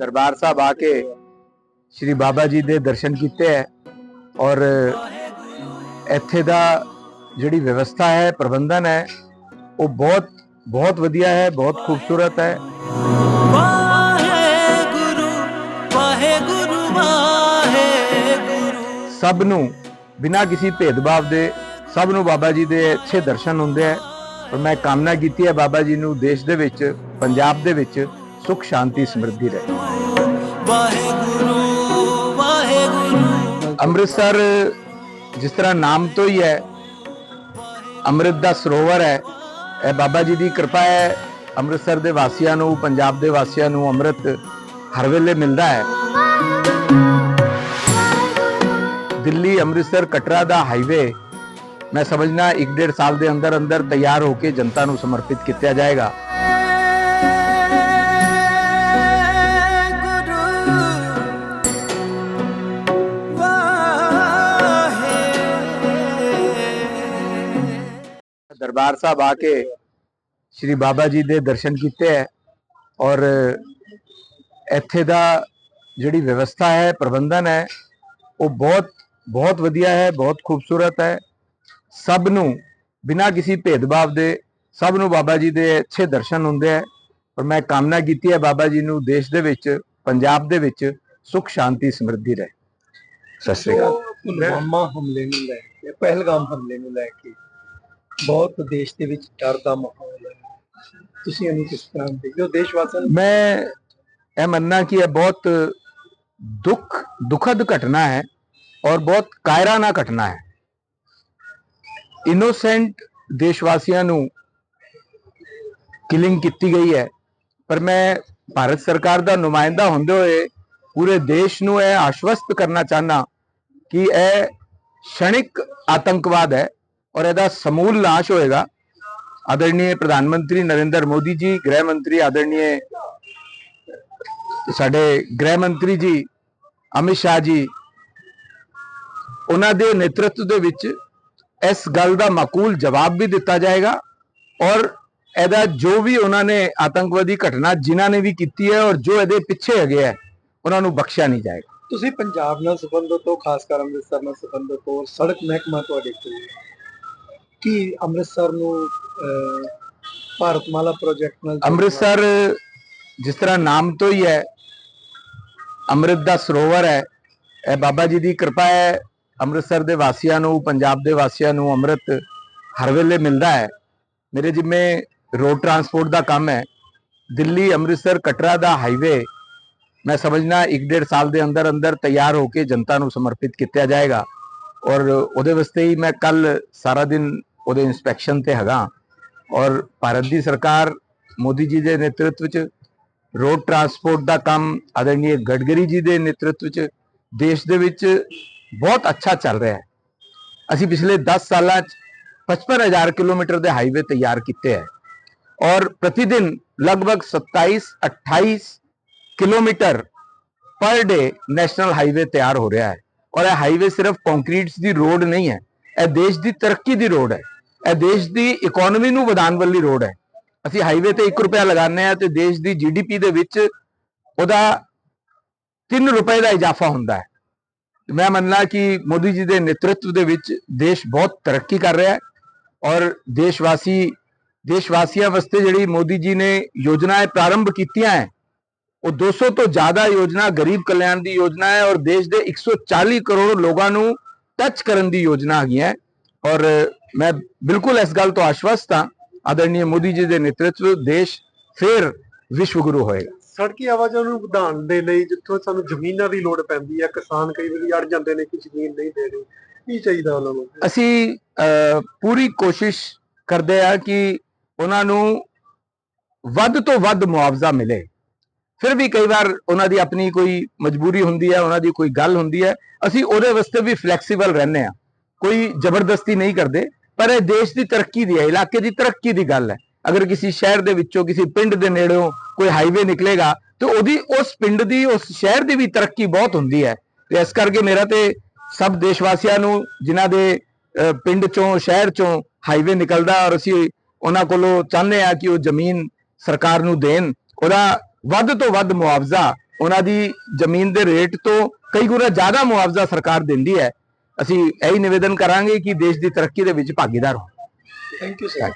ਦਰਬਾਰ ਸਾਹਿਬ ਆ ਕੇ ਸ੍ਰੀ ਬਾਬਾ ਜੀ ਦੇ ਦਰਸ਼ਨ ਕੀਤੇ ਹੈ ਔਰ ਇੱਥੇ ਦਾ ਜਿਹੜੀ ਵਿਵਸਥਾ ਹੈ ਪ੍ਰਬੰਧਨ ਹੈ ਉਹ ਬਹੁਤ ਬਹੁਤ ਵਧੀਆ ਹੈ ਬਹੁਤ ਖੂਬਸੂਰਤ ਹੈ। ਸਭ ਨੂੰ ਬਿਨਾਂ ਕਿਸੇ ਭੇਦਭਾਵ ਦੇ ਸਭ ਨੂੰ ਬਾਬਾ ਜੀ ਦੇ ਅੱਛੇ ਦਰਸ਼ਨ ਹੁੰਦੇ ਹੈ। ਔਰ ਮੈਂ ਕਾਮਨਾ ਕੀਤੀ ਹੈ ਬਾਬਾ ਜੀ ਨੂੰ ਦੇਸ਼ ਦੇ ਵਿੱਚ ਪੰਜਾਬ ਦੇ ਵਿੱਚ ਸੁਖ, ਸ਼ਾਂਤੀ, ਸਮਰਿੱਧੀ ਰਹੇ। ਵਾਹਿਗੁਰੂ ਵਾਹਿਗੁਰੂ ਅੰਮ੍ਰਿਤਸਰ ਜਿਸ ਤਰ੍ਹਾਂ ਨਾਮ ਤੋਂ ਹੀ ਹੈ, ਅੰਮ੍ਰਿਤ ਦਾ ਸਰੋਵਰ ਹੈ, ਇਹ ਬਾਬਾ ਜੀ ਦੀ ਕਿਰਪਾ ਹੈ, ਅੰਮ੍ਰਿਤਸਰ ਦੇ ਵਾਸੀਆਂ ਨੂੰ, ਪੰਜਾਬ ਦੇ ਵਾਸੀਆਂ ਨੂੰ ਅੰਮ੍ਰਿਤ ਹਰ ਵੇਲੇ ਮਿਲਦਾ ਹੈ। ਦਿੱਲੀ, ਅੰਮ੍ਰਿਤਸਰ ਕਟਰਾ ਦਾ ਹਾਈਵੇ, ਮੈਂ ਸਮਝਣਾ 1.5 ਸਾਲ ਦੇ ਅੰਦਰ ਅੰਦਰ ਤਿਆਰ ਹੋ ਕੇ ਜਨਤਾ ਨੂੰ ਸਮਰਪਿਤ ਕੀਤਾ ਜਾਏਗਾ। ਦਰਬਾਰ ਸਾਹਿਬ ਆ ਕੇ ਸ੍ਰੀ ਬਾਬਾ ਜੀ ਦੇ ਦਰਸ਼ਨ ਕੀਤੇ ਹੈ ਔਰ ਇੱਥੇ ਦਾ ਜਿਹੜੀ ਵਿਵਸਥਾ ਹੈ, ਪ੍ਰਬੰਧਨ ਹੈ, ਉਹ ਬਹੁਤ ਬਹੁਤ ਵਧੀਆ ਹੈ, ਬਹੁਤ ਖੂਬਸੂਰਤ ਹੈ। ਸਭ ਨੂੰ ਬਿਨਾਂ ਕਿਸੇ ਭੇਦਭਾਵ ਦੇ, ਸਭ ਨੂੰ ਬਾਬਾ ਜੀ ਦੇ ਅੱਛੇ ਦਰਸ਼ਨ ਹੁੰਦੇ ਹੈ। ਔਰ ਮੈਂ ਕਾਮਨਾ ਕੀਤੀ ਹੈ ਬਾਬਾ ਜੀ ਨੂੰ ਦੇਸ਼ ਦੇ ਵਿੱਚ, ਪੰਜਾਬ ਦੇ ਵਿੱਚ ਸੁਖ, ਸ਼ਾਂਤੀ, ਸਮਰਿੱਧੀ ਰਹੇ। ਸਤਿ ਸ਼੍ਰੀ ਅਕਾਲ। ਪੁਲਵਾਮਾ ਹਮਲੇ ਨੂੰ ਲੈ ਕੇ, ਪਹਿਲਗਾਮ ਹਮਲੇ ਨੂੰ ਲੈ ਕੇ। ਬਹੁਤ ਦੇਸ਼ ਦੇ ਵਿੱਚ ਡਰ ਦਾ ਮਾਹੌਲ ਹੈ ਤੁਸੀਂ ਇਹਨੂੰ ਕਿਸ ਤਰ੍ਹਾਂ ਦੇਖਦੇ ਹੋ ਦੇਸ਼ ਵਾਸੀਆਂ ਨੂੰ ਮੈਂ ਇਹ ਮੰਨਣਾ ਕਿ ਇਹ ਬਹੁਤ ਦੁੱਖ ਦੁਖਦ ਘਟਨਾ ਹੈ ਔਰ ਬਹੁਤ ਕਾਇਰਾਨਾ ਘਟਨਾ ਹੈ ਇਨੋਸੈਂਟ ਦੇਸ਼ਵਾਸੀਆਂ ਨੂੰ ਕਿਲਿੰਗ ਕੀਤੀ ਗਈ ਹੈ ਪਰ ਮੈਂ ਭਾਰਤ ਸਰਕਾਰ ਦਾ ਨੁਮਾਇੰਦਾ ਹੁੰਦੇ ਹੋਏ ਪੂਰੇ ਦੇਸ਼ ਨੂੰ ਇਹ ਆਸ਼ਵਸਤ ਕਰਨਾ ਚਾਹਨਾ ਕਿ ਇਹ क्षणिक आतंकवाद है और ਇਹਦਾ ਸਮੂਲ ਨਾਸ਼ ਹੋਏਗਾ। ਆਦਰਣੀਏ ਪ੍ਰਧਾਨ ਮੰਤਰੀ ਨਰਿੰਦਰ ਮੋਦੀ ਜੀ, ਗ੍ਰਹਿ ਮੰਤਰੀ ਆਦਰਣੀਏ ਸਾਡੇ ਗ੍ਰਹਿ ਮੰਤਰੀ ਜੀ, ਅਮਿਤ ਸ਼ਾਹ ਜੀ, ਉਹਨਾਂ ਦੇ ਨੇਤਰਤਵ ਦੇ ਵਿੱਚ ਇਸ ਗੱਲ ਦਾ ਮਾਕੂਲ ਜਵਾਬ ਵੀ ਦਿੱਤਾ ਜਾਏਗਾ ਔਰ ਇਹਦਾ ਜੋ ਵੀ ਉਹਨਾਂ ਨੇ ਆਤੰਕਵਾਦੀ ਘਟਨਾ ਜਿਨ੍ਹਾਂ ਨੇ ਵੀ ਕੀਤੀ ਹੈ ਔਰ ਜੋ ਇਹਦੇ ਪਿੱਛੇ ਹੈਗੇ ਹੈ, ਉਹਨਾਂ ਨੂੰ ਬਖਸ਼ਿਆ ਨਹੀਂ ਜਾਏਗਾ। ਤੁਸੀਂ ਪੰਜਾਬ ਨਾਲ ਸੰਬੰਧਿਤ ਹੋ, ਖਾਸ ਕਰ ਅੰਮ੍ਰਿਤਸਰ ਨਾਲ ਸੰਬੰਧਿਤ ਹੋ ਸੜਕ ਮਹਿਕਮਾ ਤੁਹਾਡੇ ਕੋਲ ਕੀ ਅੰਮ੍ਰਿਤਸਰ ਨੂੰ ਭਾਰਤਮਾਲਾ ਪ੍ਰੋਜੈਕਟ ਨਾਲ ਅੰਮ੍ਰਿਤਸਰ ਜਿਸ ਤਰ੍ਹਾਂ ਨਾਮ ਤੋਂ ਹੀ ਹੈ, ਅੰਮ੍ਰਿਤ ਦਾ ਸਰੋਵਰ ਹੈ, ਇਹ ਬਾਬਾ ਜੀ ਦੀ ਕਿਰਪਾ ਹੈ, ਅੰਮ੍ਰਿਤਸਰ ਦੇ ਵਾਸੀਆਂ ਨੂੰ, ਪੰਜਾਬ ਦੇ ਵਾਸੀਆਂ ਨੂੰ ਅੰਮ੍ਰਿਤ ਹਰ ਵੇਲੇ ਮਿਲਦਾ ਹੈ। ਮੇਰੇ ਜਿੰਮੇ ਰੋਡ ਟਰਾਂਸਪੋਰਟ ਦਾ ਕੰਮ ਹੈ, ਦਿੱਲੀ ਅੰਮ੍ਰਿਤਸਰ ਕਟਰਾ ਦਾ ਹਾਈਵੇ ਮੈਂ ਸਮਝਣਾ 1.5 ਸਾਲ ਦੇ ਅੰਦਰ ਅੰਦਰ ਤਿਆਰ ਹੋ ਕੇ ਜਨਤਾ ਨੂੰ ਸਮਰਪਿਤ ਕੀਤਾ ਜਾਏਗਾ। ਔਰ ਉਹਦੇ ਵਾਸਤੇ ਹੀ ਮੈਂ ਕੱਲ ਸਾਰਾ ਦਿਨ ਉਹਦੇ ਇਨਸਪੈਕਸ਼ਨ ਤੇ ਹੈਗਾ। ਔਰ ਭਾਰਤ ਦੀ ਸਰਕਾਰ ਮੋਦੀ ਜੀ ਦੇ ਨੇਤਰਤਵ 'ਚ ਰੋਡ ਟਰਾਂਸਪੋਰਟ ਦਾ ਕੰਮ ਆਦਰਣੀय ਗਡਕਰੀ ਜੀ ਦੇ ਨੇਤਰਤਵ 'ਚ ਦੇਸ਼ ਦੇ ਵਿੱਚ ਬਹੁਤ ਅੱਛਾ ਚੱਲ ਰਿਹਾ ਹੈ। ਅਸੀਂ ਪਿਛਲੇ 10 ਸਾਲਾਂ 'ਚ 55000 ਕਿਲੋਮੀਟਰ ਦੇ ਹਾਈਵੇ ਤਿਆਰ ਕੀਤੇ ਹੈ। ਔਰ ਪ੍ਰਤੀ ਦਿਨ ਲਗਭਗ 27 28 ਕਿਲੋਮੀਟਰ ਪਰ ਡੇ ਨੈਸ਼ਨਲ ਹਾਈਵੇ ਤਿਆਰ ਹੋ ਰਿਹਾ ਹੈ। ਔਰ ਇਹ ਹਾਈਵੇ ਸਿਰਫ ਕੰਕਰੀਟਸ ਦੀ ਰੋਡ ਨਹੀਂ ਹੈ, ਇਹ ਦੇਸ਼ ਦੀ ਤਰੱਕੀ ਦੀ ਰੋਡ ਹੈ। ਇਹ ਦੇਸ਼ ਦੀ ਇਕਨੋਮੀ ਨੂੰ ਵਧਾਉਣ ਵਾਲੀ ਰੋਡ ਹੈ। ਅਸੀਂ ਹਾਈਵੇ ਤੇ 1 ਰੁਪਿਆ ਲਗਾਉਂਦੇ ਆ ਤੇ ਦੇਸ਼ ਦੀ ਜੀਡੀਪੀ ਦੇ ਵਿੱਚ ਉਹਦਾ 3 ਰੁਪਏ ਦਾ ਇਜ਼ਾਫਾ ਹੁੰਦਾ ਹੈ। ਮੈਂ ਮੰਨਣਾ ਕਿ ਮੋਦੀ ਜੀ ਦੇ ਨੇਤਰਤਵ ਦੇ ਵਿੱਚ ਦੇਸ਼ ਬਹੁਤ ਤਰੱਕੀ ਕਰ ਰਿਹਾ ਹੈ ਔਰ ਦੇਸ਼ਵਾਸੀ, ਦੇਸ਼ਵਾਸੀਆਂ ਵਾਸਤੇ ਜਿਹੜੀ ਮੋਦੀ ਜੀ ਨੇ ਯੋਜਨਾएं ਪ੍ਰਾਰੰਭ ਕੀਤੀਆਂ ਹੈ, ਉਹ 200 ਤੋਂ ਜ਼ਿਆਦਾ ਯੋਜਨਾ, ਗਰੀਬ ਕਲਿਆਣ ਦੀ ਯੋਜਨਾ ਹੈ ਔਰ ਦੇਸ਼ ਦੇ 140 ਕਰੋੜ ਲੋਕਾਂ ਨੂੰ ਟੱਚ ਕਰਨ ਦੀ ਯੋਜਨਾ ਹੈਗੀ ਹੈ ਔਰ ਮੈਂ ਬਿਲਕੁਲ ਇਸ ਗੱਲ ਤੋਂ ਆਸ਼ਵਸਤ ਹਾਂ ਆਦਰਣੀय ਮੋਦੀ ਜੀ ਦੇ ਨੇਤਰਤਵ ਦੇਸ਼ ਫਿਰ ਵਿਸ਼ਵ ਗੁਰੂ ਹੋਏਗਾ। ਸੜਕੀ ਆਵਾਜਾਈ ਨੂੰ ਵਧਾਉਣ ਦੇ ਲਈ ਜਿੱਥੋਂ ਸਾਨੂੰ ਜ਼ਮੀਨਾਂ ਦੀ ਲੋੜ ਪੈਂਦੀ ਹੈ ਕਿਸਾਨ ਕਈ ਵਾਰੀ ਅੜ ਜਾਂਦੇ ਨੇ ਕਿ ਜ਼ਮੀਨ ਨਹੀਂ ਦੇ ਰਹੇ ਕੀ ਚਾਹੀਦਾ ਉਹਨਾਂ ਨੂੰ? ਅਸੀਂ ਪੂਰੀ ਕੋਸ਼ਿਸ਼ ਕਰਦੇ ਆ ਕਿ ਉਹਨਾਂ ਨੂੰ ਵੱਧ ਤੋਂ ਵੱਧ ਮੁਆਵਜ਼ਾ ਮਿਲੇ। ਫਿਰ ਵੀ ਕਈ ਵਾਰ ਉਹਨਾਂ ਦੀ ਆਪਣੀ ਕੋਈ ਮਜਬੂਰੀ ਹੁੰਦੀ ਹੈ ਉਹਨਾਂ ਦੀ ਕੋਈ ਗੱਲ ਹੁੰਦੀ ਹੈ। ਅਸੀਂ ਉਹਦੇ ਵਾਸਤੇ ਵੀ ਫਲੈਕਸੀਬਲ ਰਹਿੰਦੇ ਆ ਕੋਈ ਜ਼ਬਰਦਸਤੀ ਨਹੀਂ ਕਰਦੇ। ਪਰ ਇਹ ਦੇਸ਼ ਦੀ ਤਰੱਕੀ ਦੀ ਹੈ, ਇਲਾਕੇ ਦੀ ਤਰੱਕੀ ਦੀ ਗੱਲ ਹੈ। ਅਗਰ ਕਿਸੇ ਸ਼ਹਿਰ ਦੇ ਵਿੱਚੋਂ ਕਿਸੇ ਪਿੰਡ ਦੇ ਨੇੜਿਓਂ ਕੋਈ ਹਾਈਵੇ ਨਿਕਲੇਗਾ, ਤੇ ਉਹਦੀ, ਉਸ ਪਿੰਡ ਦੀ, ਉਸ ਸ਼ਹਿਰ ਦੀ ਵੀ ਤਰੱਕੀ ਬਹੁਤ ਹੁੰਦੀ ਹੈ। ਤੇ ਇਸ ਕਰਕੇ ਮੇਰਾ ਤੇ ਸਭ ਦੇਸ਼ਵਾਸੀਆਂ ਨੂੰ, ਜਿਨ੍ਹਾਂ ਦੇ ਪਿੰਡ ਚੋਂ, ਸ਼ਹਿਰ ਚੋਂ ਹਾਈਵੇ ਨਿਕਲਦਾ ਔਰ ਅਸੀਂ ਉਹਨਾਂ ਕੋਲੋਂ ਚਾਹੁੰਦੇ ਆ ਕਿ ਉਹ ਜ਼ਮੀਨ ਸਰਕਾਰ ਨੂੰ ਦੇਣ, ਉਹਦਾ ਵੱਧ ਤੋਂ ਵੱਧ ਮੁਆਵਜ਼ਾ, ਉਹਨਾਂ ਦੀ ਜ਼ਮੀਨ ਦੇ ਰੇਟ ਤੋਂ ਕਈ ਗੁਣਾ ਜ਼ਿਆਦਾ ਮੁਆਵਜ਼ਾ ਸਰਕਾਰ ਦਿੰਦੀ ਹੈ। ਅਸੀਂ ਇਹੀ ਨਿਵੇਦਨ ਕਰਾਂਗੇ ਕਿ ਦੇਸ਼ ਦੀ ਤਰੱਕੀ ਦੇ ਵਿੱਚ ਭਾਗੀਦਾਰ ਹੋ ਥੈਂਕ ਯੂ ਸਰ